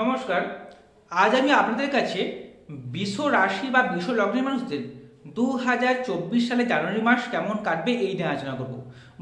নমস্কার। আজ আমি আপনাদের কাছে বিশ্ব রাশি বা বিশ্ব লগ্নের মানুষদের দু হাজার চব্বিশ সালে জানুয়ারি মাস কেমন কাটবে এই নিয়ে আলোচনা করব।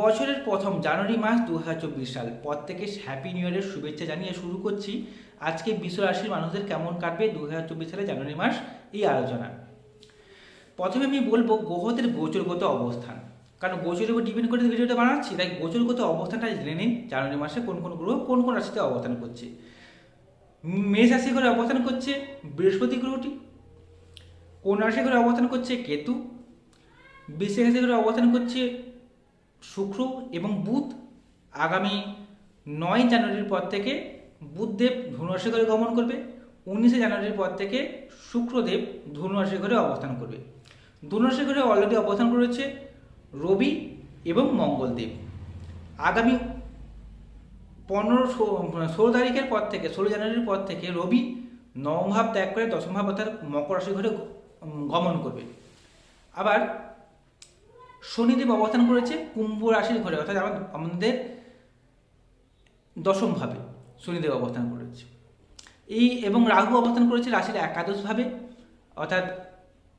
বছরের প্রথম জানুয়ারি মাস দু হাজার চব্বিশ সাল। প্রত্যেকে হ্যাপি নিউ ইয়ারের শুভেচ্ছা জানিয়ে শুরু করছি। আজকে বিশ্ব রাশির মানুষদের কেমন কাটবে দু হাজার চব্বিশ সালে জানুয়ারি মাস এই আলোচনা। প্রথমে আমি বলব গ্রহদের গোচরগত অবস্থান। কারণ গোচরের উপর ডিপেন্ড করে ভিডিওটা বানাচ্ছি, তাই গোচরগত অবস্থানটা জেনে নিন জানুয়ারি মাসে কোন কোন গ্রহ কোন কোন রাশিতে অবস্থান করছে। মেষ রাশি ঘরে অবস্থান করছে বৃহস্পতি গ্রহটি। কোন রাশি ঘরে অবস্থান করছে কেতু। বৃশ্চিক রাশি ঘরে অবস্থান করছে শুক্র এবং বুধ। আগামী নয় জানুয়ারির পর থেকে বুধদেব ধনুরাশি ঘরে গমন করবে। উনিশে জানুয়ারির পর থেকে শুক্রদেব ধনুরাশি ঘরে অবস্থান করবে। ধনুরাশি ঘরে অলরেডি অবস্থান করেছে রবি এবং মঙ্গলদেব। আগামী পনেরো ষোলো তারিখের পর থেকে, ষোলো জানুয়ারির পর থেকে রবি নবম ভাব ত্যাগ করে দশম ভাব অর্থাৎ মকর রাশি ঘরে গমন করবে। আবার শনিদেব অবস্থান করেছে কুম্ভ রাশির ঘরে, অর্থাৎ আমাদের দশম ভাবে শনিদেব অবস্থান করেছে। এই এবং রাহু অবস্থান করেছে রাশির একাদশ ভাবে, অর্থাৎ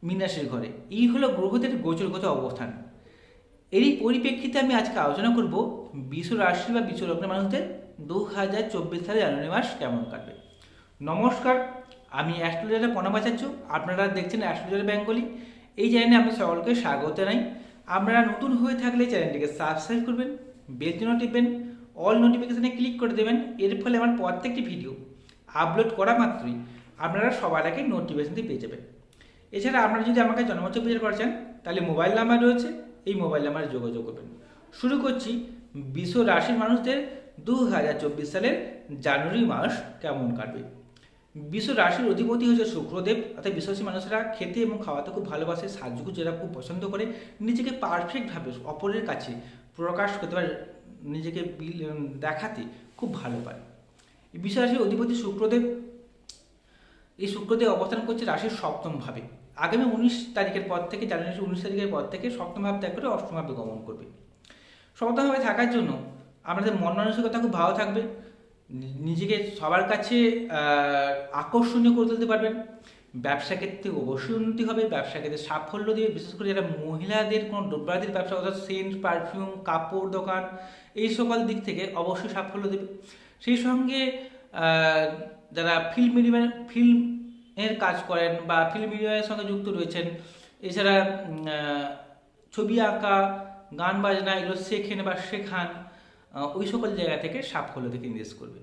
মীন ঘরে। এই হলো গ্রহদের গোচরগত অবস্থান। এরই পরিপ্রেক্ষিতে আমি আজকে আলোচনা করব বিশ্ব রাশি বা বিশ্ব লগ্নের মানুষদের দু হাজার চব্বিশ সালে জানুয়ারি মাস কেমন কাটবে? নমস্কার, আমি অ্যাস্ট্রোলজার প্রণবাচার্য আপনারা দেখছেন অ্যাস্ট্রোলজার বেঙ্গলি। এই চ্যানেলে আমি সকলকে স্বাগত জানাই। আপনারা নতুন হয়ে থাকলে চ্যানেলটিকে সাবস্ক্রাইব করবেন, বেল জন্য টিপবেন, অল নোটিফিকেশানে ক্লিক করে দেবেন। এর ফলে আমার প্রত্যেকটি ভিডিও আপলোড করা মাত্রই আপনারা সবার আগে নোটিফিকেশানটি পেয়ে যাবেন। এছাড়া আপনারা যদি আমাকে জন্মোৎসব বিচার করা চান, তাহলে মোবাইল নাম্বার রয়েছে। এই মোবাইল নাম্বারে যোগাযোগ করবেন। শুরু করছি বিশ্ব রাশির মানুষদের দু হাজার চব্বিশ সালের জানুয়ারি মাস কেমন কাটবে? বিশ্ব রাশির অধিপতি হচ্ছে শুক্রদেব। অর্থাৎ বিশ্বাসী মানুষেরা খেতে এবং খাওয়াতে খুব ভালোবাসে, সাজগুজ যারা খুব পছন্দ করে, নিজেকে পারফেক্টভাবে অপরের কাছে প্রকাশ করতে পারে, নিজেকে দেখাতে খুব ভালো পায়। এই বিশ্ব রাশির অধিপতি শুক্রদেব, এই শুক্রদেব অবস্থান করছে রাশির সপ্তম ভাবে। আগামী উনিশ তারিখের পর থেকে, জানুয়ারি উনিশ তারিখের পর থেকে সপ্তম ভাব ত্যাগ করে অষ্টম ভাবে গমন করবে। সপ্তম ভাবে থাকার জন্য আমাদের মন মানসিকতা খুব ভালো থাকবে। নিজেকে সবার কাছে আকর্ষণীয় করে তুলতে পারবেন। ব্যবসা ক্ষেত্রে অবশ্যই উন্নতি হবে, ব্যবসা ক্ষেত্রে সাফল্য দেবে। বিশেষ করে যারা মহিলাদের কোনো দ্রব্যাদির ব্যবসা, অর্থাৎ সেন্ট, পারফিউম, কাপড় দোকান, এই সকল দিক থেকে অবশ্যই সাফল্য দেবে। সেই সঙ্গে যারা ফিল্ম মিডিয়া ফিল্ম এর কাজ করেন বা ফিল্ম মিডিয়ার সঙ্গে যুক্ত রয়েছেন, এছাড়া ছবি আঁকা, গান বাজনা, এগুলো শেখেন বা শেখান ওই সকল জায়গা থেকে সাফল্য থেকে নির্দেশ করবে।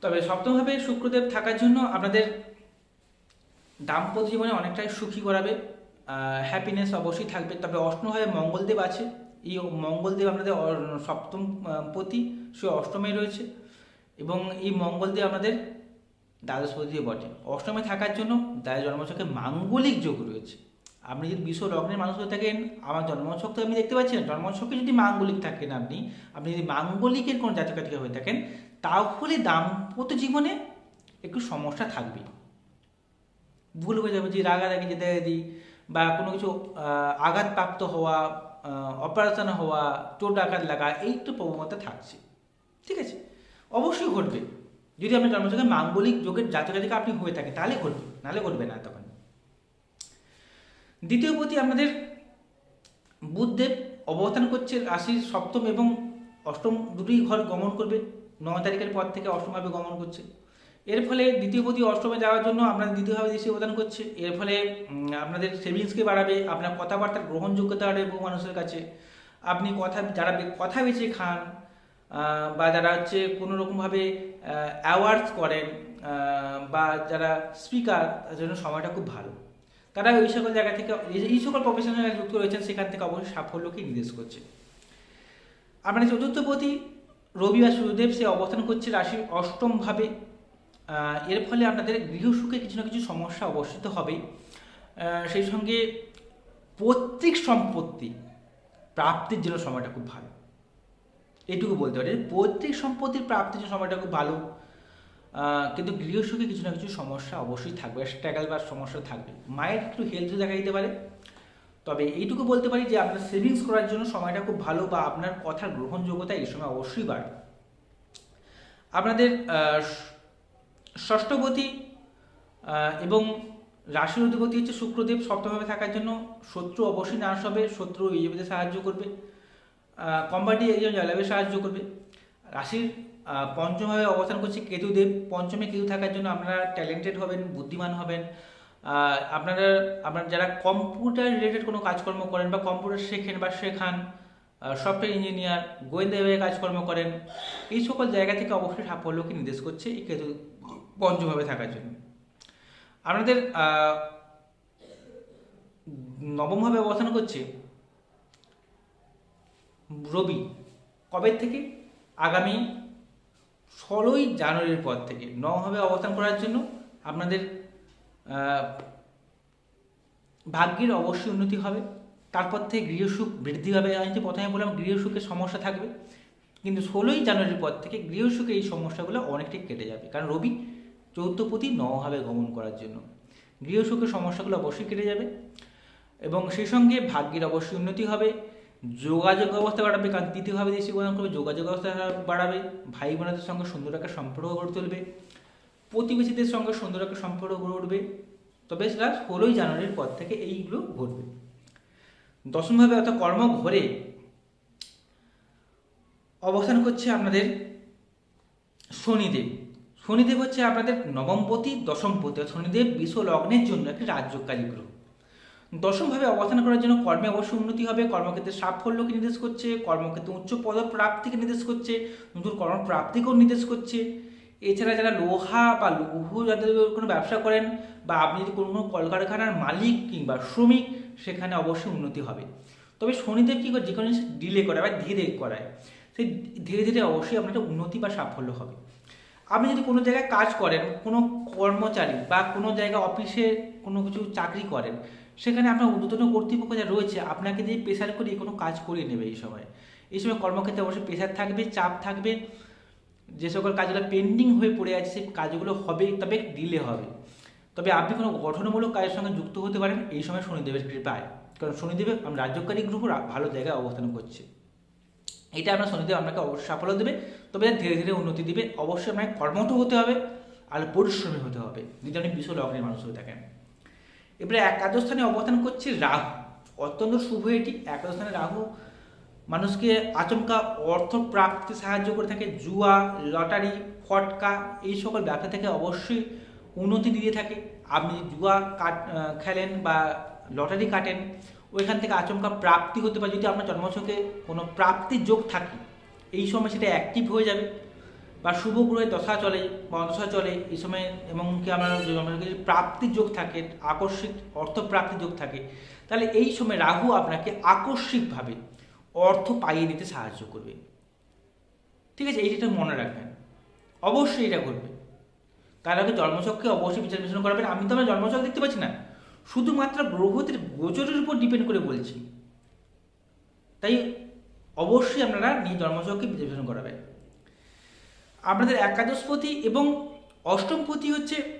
তবে সপ্তমভাবে শুক্রদেব থাকার জন্য আপনাদের দাম্পত্য জীবনে অনেকটাই সুখী করাবে হ্যাপিনেস অবশ্যই থাকবে। তবে অষ্টমভাবে মঙ্গলদেব আছে। এই মঙ্গলদেব আপনাদের সপ্তম পতি, সে অষ্টমে রয়েছে। এবং এই মঙ্গলদেব আপনাদের দ্বাদশপতিও বটে। অষ্টমে থাকার জন্য যাদের জন্মছকে মাঙ্গলিক যোগ রয়েছে। আপনি যদি বিশ্ব লগ্নের মানুষ হয়ে থাকেন, আমার জন্মছক তো আপনি দেখতে পাচ্ছেন জন্মছকে যদি মাঙ্গলিক থাকেন আপনি আপনি যদি মাঙ্গলিকের কোনো জাতকাতিকা হয়ে থাকেন, তাহলে দাম্পত্য জীবনে একটু সমস্যা থাকবে ভুল হয়ে যাবে যে রাগারাগি যেতে দিই বা কোনো কিছু আঘাতপ্রাপ্ত হওয়া অপারেশন হওয়া চোট আঘাত লাগা, এই তো প্রবণতা থাকছে। ঠিক আছে? অবশ্যই ঘটবে। যদি আপনার জন্মছকে মাঙ্গলিক যোগের জাতকাতিকা আপনি হয়ে থাকেন, তাহলে ঘটবে, নাহলে ঘটবে না তখন। দ্বিতীয় প্রতি আপনাদের বুধদেব অবস্থান করছে রাশির সপ্তম এবং অষ্টম দুটোই ঘর গমন করবে। ন তারিখের পর থেকে অষ্টমভাবে গমন করছে। এর ফলে দ্বিতীয় প্রতি অষ্টমে যাওয়ার জন্য আপনাদের দ্বিতীয়ভাবে দৃষ্টি অবদান করছে। এর ফলে আপনাদের সেভিংসকে বাড়াবে, আপনার কথাবার্তার গ্রহণযোগ্যতা বাড়বে বহু মানুষের কাছে। আপনি কথা, যারা কথা বেছে খান বা যারা হচ্ছে কোনো রকমভাবে অ্যাওয়ার্ডস করেন বা যারা স্পিকার তাদের জন্য সময়টা খুব ভালো। তারা ওই সকল জায়গা থেকে, এই- সকল প্রফেশনাল যুক্ত রয়েছেন, সেখান থেকে অবশ্যই সাফল্যকে নির্দেশ করছে। আপনার চতুর্থপতি রবি বা সূর্যদেব সে অবস্থান করছে রাশির অষ্টমভাবে এর ফলে আপনাদের গৃহসুখে কিছু না কিছু সমস্যা অবস্থিত হবে। সেই সঙ্গে পৈতৃক সম্পত্তি প্রাপ্তির জন্য সময়টা খুব ভালো। এটুকু বলতে পারি, পৈতৃক সম্পত্তির প্রাপ্তির জন্য সময়টা খুব ভালো। কিন্তু গৃহসুখে কিছু না কিছু সমস্যা অবশ্যই থাকবে স্ট্রাগল বা সমস্যা থাকবে। মায়ের একটু হেলথ দেখা দিতে পারে। তবে এইটুকু বলতে পারি যে, আপনার সেভিংস করার জন্য সময়টা খুব ভালো বা আপনার কথার গ্রহণযোগ্যতা এই সময় অবশ্যই বাড়বে আপনাদের ষষ্ঠপতি এবং রাশির অধিপতি হচ্ছে শুক্রদেব সপ্তমভাবে থাকার জন্য শত্রু অবশ্যই নাশ হবে, শত্রু বিজেপিতে সাহায্য করবে কম্বাটি একজন জয়লাভে সাহায্য করবে। রাশির পঞ্চমভাবে অবস্থান করছে কেতুদেব। পঞ্চমে কেতু থাকার জন্য আপনারা ট্যালেন্টেড হবেন, বুদ্ধিমান হবেন। আপনারা, আপনার যারা কম্পিউটার রিলেটেড কোনো কাজকর্ম করেন বা কম্পিউটার শেখেন বা শেখান সফটওয়্যার ইঞ্জিনিয়ার গোয়েন্দা কাজকর্ম করেন, এই সকল জায়গা থেকে অবশ্যই সাফল্যকে নির্দেশ করছে এই কেতু পঞ্চমভাবে থাকার জন্য। আপনাদের নবমভাবে অবস্থান করছে রবি। কবে থেকে? আগামী ষোলোই জানুয়ারির পর থেকে নবমভাবে অবস্থান করার জন্য আপনাদের ভাগ্যের অবশ্যই উন্নতি হবে। তারপর থেকে গৃহসুখ বৃদ্ধি হবে আমি যে প্রথমে বললাম গৃহসুখের সমস্যা থাকবে, কিন্তু ষোলোই জানুয়ারির পর থেকে গৃহসুখের এই সমস্যাগুলো অনেকটাই কেটে যাবে। কারণ রবি চৌদ্দপতি নভাবে গমন করার জন্য। গৃহসুখের সমস্যাগুলো অবশ্যই কেটে যাবে এবং সেই সঙ্গে ভাগ্যের অবশ্যই উন্নতি হবে। যোগাযোগ ব্যবস্থা বাড়াবে, কারণ তৃতীয়ভাবে দেশি প্রদান করবে, যোগাযোগ ব্যবস্থা বাড়াবে, ভাই বোনদের সঙ্গে সুন্দর একটা সম্পর্ক গড়ে তুলবে, প্রতিবেশীদের সঙ্গে সুন্দর একটা সম্পর্ক গড়ে উঠবে তবে সেটা ষোলোই জানুয়ারির পর থেকে এইগুলো ঘটবে। দশমভাবে অর্থাৎ কর্ম ঘরে অবস্থান করছে আপনাদের শনিদেব। শনিদেব হচ্ছে আপনাদের নবমপতি, দশমপতি শনিদেব বিশ্ব লগ্নের জন্য একটি রাজ্যকারী গ্রহ। দশমভাবে অবস্থান করার জন্য কর্মে অবশ্যই উন্নতি হবে। কর্মক্ষেত্রে সাফল্যকে নির্দেশ করছে, কর্মক্ষেত্রে উচ্চ পদ প্রাপ্তিকে নির্দেশ করছে, নতুন কর্মপ্রাপ্তিকেও নির্দেশ করছে। এছাড়া যারা লোহা বা লৌহ যাদের কোনো ব্যবসা করেন বা আপনি যদি কোনো কোনো কলকারখানার মালিক কিংবা শ্রমিক, সেখানে অবশ্যই উন্নতি হবে। তবে শনিদেব কী করে? যে কোনো জিনিস ডিলে করায় বা ধীরে করায়। সেই ধীরে ধীরে অবশ্যই আপনার উন্নতি বা সাফল্য হবে। আপনি যদি কোনো জায়গায় কাজ করেন, কোনো কর্মচারী বা কোনো জায়গায় অফিসে কোনো কিছু চাকরি করেন সেখানে আপনার ঊর্ধ্বতন কর্তৃপক্ষ যা রয়েছে, আপনাকে দিয়ে প্রেশার করে কোনো কাজ করিয়ে নেবে এই সময়। এই সময় কর্মক্ষেত্রে অবশ্যই প্রেশার থাকবে, চাপ থাকবে। যে সকল কাজগুলো পেন্ডিং হয়ে পড়ে আছে, সেই কাজগুলো হবে তবে ডিলে হবে। তবে আপনি কোনো গঠনমূলক কাজের সঙ্গে যুক্ত হতে পারেন, এই সময় শনিদেবের কৃপায় কারণ শনিদেবের আম- রাজ্যকারী গ্রহ ভালো জায়গায় অবস্থান করছে। এটা আপনার শনিদেব আপনাকে অবশ্যই সাফল্য দেবে, তবে ধীরে ধীরে উন্নতি দিবে। অবশ্যই আপনাকে কর্মঠ হতে হবে, আর পরিশ্রমী হতে হবে। যদি আপনি বিশ্ব লগ্নের মানুষ হয়ে থাকেন। এবারে একাদশ স্থানে অবস্থান করছে রাহু। অত্যন্ত শুভ এটি। একাদশ স্থানে রাহু মানুষকে আচমকা অর্থ প্রাপ্তিতে সাহায্য করে থাকে। জুয়া, লটারি, ফটকা, এই সকল ব্যবসা থেকে অবশ্যই উন্নতি দিয়ে থাকে। আপনি জুয়া কাট খেলেন বা লটারি কাটেন, ওইখান থেকে আচমকা প্রাপ্তি হতে পারে। যদি আপনার জন্মছকে কোনো প্রাপ্তির যোগ থাকে, এই সময় সেটা অ্যাক্টিভ হয়ে যাবে। বা শুভ গ্রহের দশা চলে, বা দশা চলে, এই সময় এমনকি আমার জন্মছকে যদি প্রাপ্তির যোগ থাকে, আকস্মিক অর্থ প্রাপ্তির যোগ থাকে, তাহলে এই সময় রাহু আপনাকে আকস্মিকভাবে অর্থ পাইয়ে দিতে সাহায্য করবে। ঠিক আছে? এইটা মনে রাখবেন। অবশ্যই এটা করবে। তার আগে জন্মছককে অবশ্যই বিচার বিশ্লেষণ করাবেন। আমি তো আমার জন্মছক দেখতে পাচ্ছি না। শুধুমাত্র গ্রহদের গোচরের উপর ডিপেন্ড করে বলছি। তাই অবশ্যই আপনারা নিজ জন্মছককে বিচার বিশ্লেষণ করাবেন। আপনাদের একাদশপতি এবং অষ্টমপতি হচ্ছে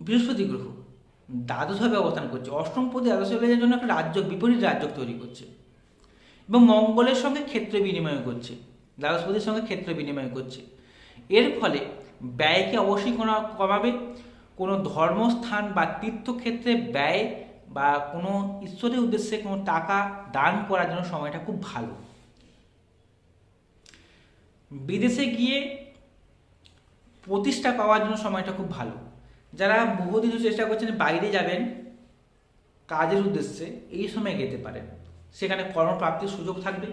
বৃহস্পতি গ্রহ। দ্বাদশভাবে অবস্থান করছে। অষ্টমপতি দ্বাদশের জন্য একটা রাজ্য, বিপরীত রাজ্য তৈরি করছে। এবং মঙ্গলের সঙ্গে ক্ষেত্র বিনিময় করছে। দ্বাদশপতির সঙ্গে ক্ষেত্র বিনিময় করছে। এর ফলে ব্যয়কে অবশ্যই কোনো কমাবে। কোনো ধর্মস্থান বা তীর্থক্ষেত্রে ব্যয় বা কোনো ঈশ্বরের উদ্দেশ্যে কোনো টাকা দান করার জন্য সময়টা খুব ভালো। বিদেশে গিয়ে প্রতিষ্ঠা পাওয়ার জন্য সময়টা খুব ভালো। যারা বহুদিন চেষ্টা করছেন বাইরে যাবেন, কাজের উদ্দেশ্যে এই সময় যেতে পারেন। সেখানে কর্মপ্রাপ্তির সুযোগ থাকবে।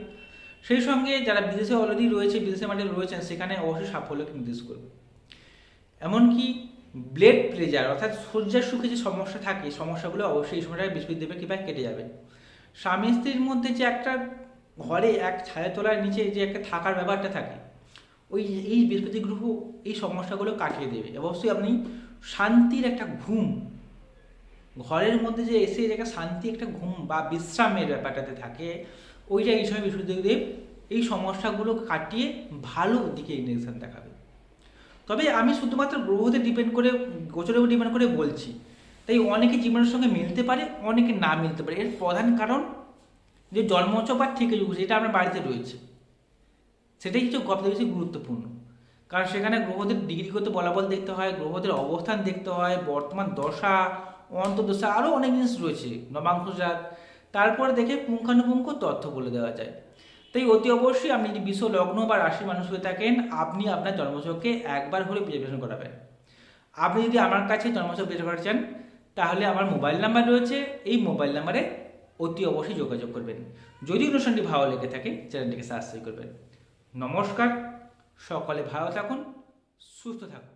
সেই সঙ্গে যারা বিদেশে অলরেডি রয়েছে, বিদেশে মাঠে রয়েছেন, সেখানে অবশ্যই সাফল্যকে নির্দেশ করবে। এমনকি ব্লেড প্রেজার অর্থাৎ শয্যার সুখে যে সমস্যা থাকে সমস্যাগুলো অবশ্যই এই সময়টা বৃহস্পতিদেবের কৃপায় কেটে যাবে। স্বামী স্ত্রীর মধ্যে যে একটা ঘরে এক ছায়া তোলার নিচে যে একটা থাকার ব্যাপারটা থাকে ওই এই বৃহস্পতি গ্রহ এই সমস্যাগুলো কাটিয়ে দেবে। অবশ্যই আপনি শান্তির একটা ঘুম, ঘরের মধ্যে যে এসে একটা শান্তি, একটা ঘুম বা বিশ্রামের ব্যাপারটাতে থাকে, ওইটা এই সময় বৃহস্পতিদেব এই সমস্যাগুলো কাটিয়ে ভালো দিকে ইন্ডিকেশন দেখাবে। তবে আমি শুধুমাত্র গ্রহতে ডিপেন্ড করে, গোচরের উপর ডিপেন্ড করে বলছি, তাই অনেকে জীবনের সঙ্গে মিলতে পারে, অনেকে না মিলতে পারে। এর প্রধান কারণ যে জন্মচক বা থেকে যুগ যেটা আপনার বাড়িতে রয়েছে। সেটাই কিছু সবথেকে বেশি গুরুত্বপূর্ণ। কারণ সেখানে গ্রহদের ডিগ্রিগত বলাবল দেখতে হয়, গ্রহদের অবস্থান দেখতে হয়, বর্তমান দশা, অন্তর্দশা আরও অনেক জিনিস রয়েছে নবাঙ্ক তারপর দেখে পুঙ্খানুপুঙ্খ তথ্য বলে দেওয়া যায়। তাই অতি অবশ্যই আপনি যদি বিশ্ব লগ্ন বা রাশির মানুষ হয়ে থাকেন, আপনি আপনার জন্মছককে একবার হলে বিশ্লেষণ করাবেন। আপনি যদি আমার কাছে জন্মছক বের করাতে চান, তাহলে আমার মোবাইল নাম্বার রয়েছে, এই মোবাইল নাম্বারে অতি অবশ্যই যোগাযোগ করবেন। যদি অনুষ্ঠানটি ভালো লেগে থাকে চ্যানেলটিকে সাবস্ক্রাইব করবেন। নমস্কার সকলে ভালো থাকুন সুস্থ থাকুন।